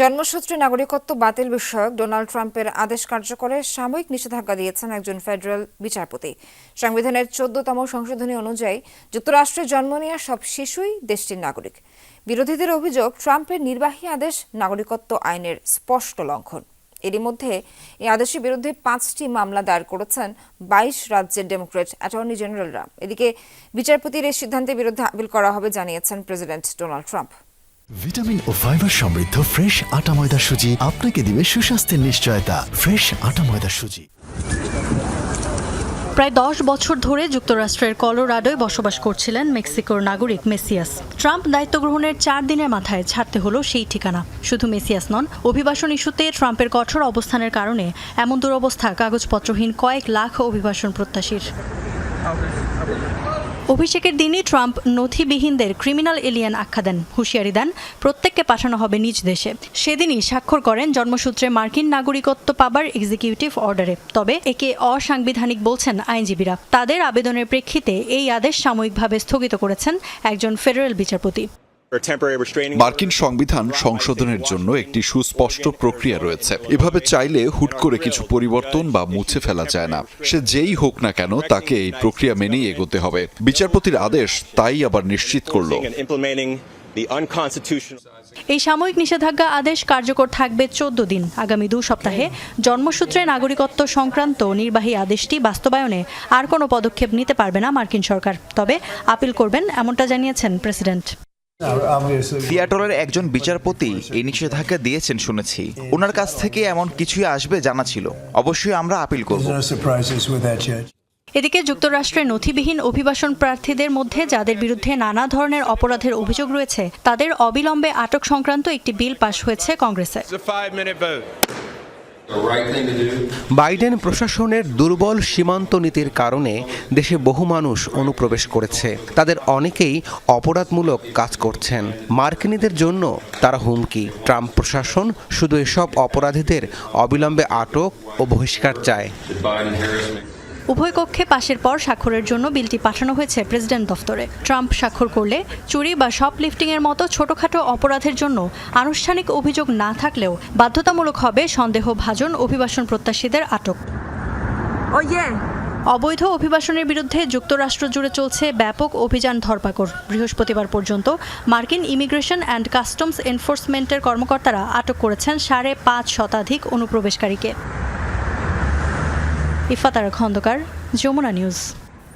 জন্মসূত্রে নাগরিকত্ব বাতিল বিষয়ক ডোনাল্ড ট্রাম্পের আদেশ কার্যকরে সাময়িক নিষেধাজ্ঞা দিয়েছেন একজন ফেডারেল বিচারপতি। সংবিধানের চোদ্দতম সংশোধনী অনুযায়ী যুক্তরাষ্ট্রে জন্ম নেওয়া সব শিশুই দেশটির নাগরিক। বিরোধীদের অভিযোগ, ট্রাম্পের নির্বাহী আদেশ নাগরিকত্ব আইনের স্পষ্ট লঙ্ঘন। এরই মধ্যে এই আদেশের বিরুদ্ধে পাঁচটি মামলা দায়ের করেছেন বাইশ রাজ্যের ডেমোক্রেট অ্যাটর্নি জেনারেলরা। এদিকে বিচারপতির এই সিদ্ধান্তের বিরুদ্ধে আপিল করা হবে, জানিয়েছেন প্রেসিডেন্ট ডোনাল্ড ট্রাম্প। ভিটামিন ও ফাইবার সমৃদ্ধ ফ্রেশ আটা ময়দা সুজি আপনাকে দিবে সুস্বাস্থ্যের নিশ্চয়তা। ফ্রেশ আটা ময়দা সুজি। প্রায় দশ বছর ধরে যুক্তরাষ্ট্রের কলোরাডোয় বসবাস করছিলেন মেক্সিকোর নাগরিক মেসিয়াস। ট্রাম্প দায়িত্ব গ্রহণের চার দিনের মাথায় ছাড়তে হলো সেই ঠিকানা। শুধু মেসিয়াস নন, অভিবাসন ইস্যুতে ট্রাম্পের কঠোর অবস্থানের কারণে এমন দুরবস্থা কাগজপত্রহীন কয়েক লাখ অভিবাসন প্রত্যাশীর। অভিষেকের দিনই ট্রাম্প নথিবিহীনদের ক্রিমিনাল এলিয়ান আখ্যা দেন। হুঁশিয়ারি দেন, প্রত্যেককে পাঠানো হবে নিজ দেশে। সেদিনই স্বাক্ষর করেন জন্মসূত্রে মার্কিন নাগরিকত্ব পাবার এক্সিকিউটিভ অর্ডারে। তবে একে অসাংবিধানিক বলছেন আইনজীবীরা। তাদের আবেদনের প্রেক্ষিতে এই আদেশ সাময়িকভাবে স্থগিত করেছেন একজন ফেডারেল বিচারপতি। মার্কিন সংবিধান সংশোধনের জন্য একটি সুস্পষ্ট প্রক্রিয়া রয়েছে। এভাবে চাইলে হুট করে কিছু পরিবর্তন বা মুছে ফেলা যায় না। সে যেই হোক না কেন তাকে এই প্রক্রিয়া মেনেই এগোতে হবে। বিচারপতির আদেশ তাই আবার নিশ্চিত করল। এই সাময়িক নিষেধাজ্ঞা আদেশ কার্যকর থাকবে চোদ্দ দিন। আগামী দু সপ্তাহে জন্মসূত্রে নাগরিকত্ব সংক্রান্ত নির্বাহী আদেশটি বাস্তবায়নে আর কোনো পদক্ষেপ নিতে পারবে না মার্কিন সরকার। তবে আপিল করবেন এমনটা জানিয়েছেন প্রেসিডেন্ট। সিয়াটলের একজন বিচারপতি এই নিষেধাজ্ঞা দিয়েছেন শুনেছি। ওনার কাছ থেকে এমন কিছুই আসবে জানা ছিল। অবশ্যই আমরা আপিল করব. এদিকে যুক্তরাষ্ট্রে নথিবিহীন অভিবাসন প্রার্থীদের মধ্যে যাদের বিরুদ্ধে নানা ধরনের অপরাধের অভিযোগ রয়েছে তাদের অবিলম্বে আটক সংক্রান্ত একটি বিল পাশ হয়েছে কংগ্রেসে বাইডেন প্রশাসনের দুর্বল সীমান্ত নীতির কারণে দেশে বহু মানুষ অনুপ্রবেশ করেছে। তাদের অনেকেই অপরাধমূলক কাজ করছেন। মার্কিনীদের জন্য তারা হুমকি। ট্রাম্প প্রশাসন শুধু এসব অপরাধীদের অবিলম্বে আটক ও বহিষ্কার চায়। উভয় কক্ষে পাশের পর স্বাক্ষরের জন্য বিলটি পাঠানো হয়েছে প্রেসিডেন্ট দফতরে। ট্রাম্প স্বাক্ষর করলে চুরি বা শপলিফটিং এর মতো ছোটখাটো অপরাধের জন্য আনুষ্ঠানিক অভিযোগ না থাকলেও বাধ্যতামূলক হবে সন্দেহভাজন অভিবাসন প্রত্যাশীদের আটক। অবৈধ অভিবাসনের বিরুদ্ধে যুক্তরাষ্ট্র জুড়ে চলছে ব্যাপক অভিযান ধরপাকড়। বৃহস্পতিবার পর্যন্ত মার্কিন ইমিগ্রেশন অ্যান্ড কাস্টমস এনফোর্সমেন্টের কর্মকর্তারা আটক করেছেন সাড়ে পাঁচ শতাধিক অনুপ্রবেশকারীকে। ইফাতার খন্দকার যমুনা নিউজ।